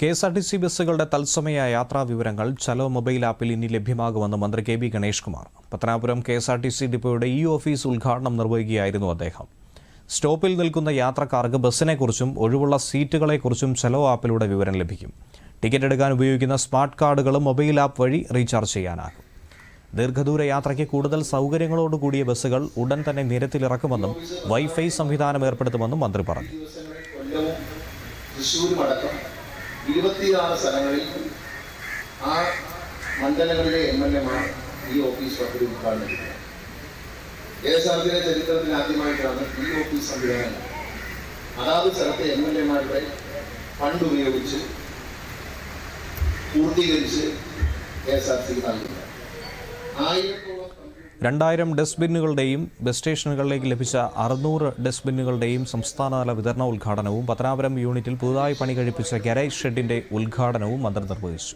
K S R T C ബസ്സുകളുടെ തത്സമയ യാത്രാ വിവരങ്ങൾ ചലോ മൊബൈൽ ആപ്പിൽ ഇനി ലഭ്യമാകുമെന്ന് മന്ത്രി K B Ganesh Kumar Pathanapuram K S R T C ഡിപ്പോയുടെ E office ഉദ്ഘാടനം നിർവഹിക്കുകയായിരുന്നു അദ്ദേഹം. സ്റ്റോപ്പിൽ നിൽക്കുന്ന യാത്രക്കാർക്ക് ബസ്സിനെക്കുറിച്ചും ഒഴിവുള്ള സീറ്റുകളെക്കുറിച്ചും ചലോ ആപ്പിലൂടെ വിവരം ലഭിക്കും. ടിക്കറ്റ് എടുക്കാൻ ഉപയോഗിക്കുന്ന സ്മാർട്ട് കാർഡുകളും മൊബൈൽ ആപ്പ് വഴി റീചാർജ് ചെയ്യാനാകും. ദീർഘദൂര യാത്രയ്ക്ക് കൂടുതൽ സൗകര്യങ്ങളോട് കൂടിയ ബസ്സുകൾ ഉടൻ തന്നെ നിരത്തിലിറക്കുമെന്നും വൈഫൈ സംവിധാനം ഏർപ്പെടുത്തുമെന്നും മന്ത്രി പറഞ്ഞു. ഇരുപത്തിയാറ് സ്ഥലങ്ങളിൽ ആ മണ്ഡലങ്ങളിലെ എം എൽ എമാർ ഈ ഓഫീസ് പദ്ധതി ഉദ്ഘാടനം ചെയ്തത് എസ് ആർ ടിയുടെ ചരിത്രത്തിൽ ആദ്യമായിട്ടാണ് ഈ ഓഫീസ് സംവിധാനം. അതാത് സ്ഥലത്തെ എം എൽ എമാരുടെ ഫണ്ട് ഉപയോഗിച്ച് പൂർത്തീകരിച്ച് കെ എസ് ആർ സി നൽകുന്നത്. ആയിരത്തോളം രണ്ടായിരം ഡസ്റ്റ്ബിന്നുകളുടെയും ബസ് സ്റ്റേഷനുകളിലേക്ക് ലഭിച്ച അറുന്നൂറ് ഡസ്റ്റ്ബിന്നുകളുടെയും സംസ്ഥാനതല വിതരണ ഉദ്ഘാടനവും പത്തനാപുരം യൂണിറ്റിൽ പുതുതായി പണി കഴിപ്പിച്ച ഗാരേജ് ഷെഡിന്റെ ഉദ്ഘാടനവും മന്ത്രി നിർവഹിച്ചു.